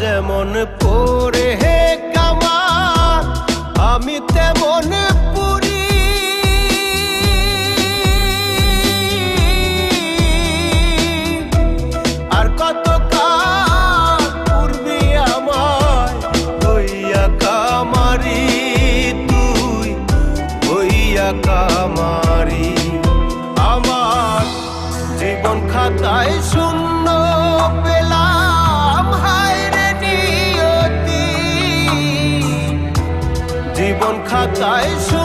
যেমন পরে হে কামা, আমি তেমন পুরি। আর কত কাল পূর্বে আমায় হইয়া কামারি তুই হইয়া কামারি। আমার জীবন খাতায় শূন্য জীবন খাতায়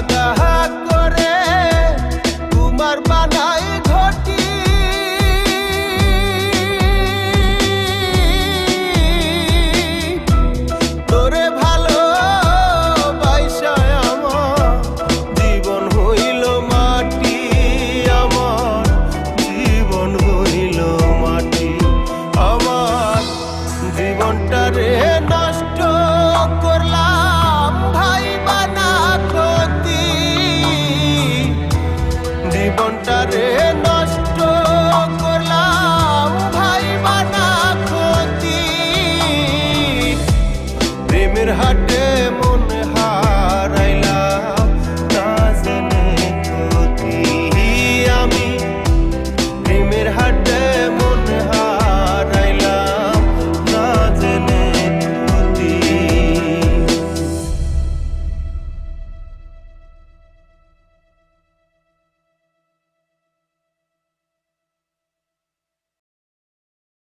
nada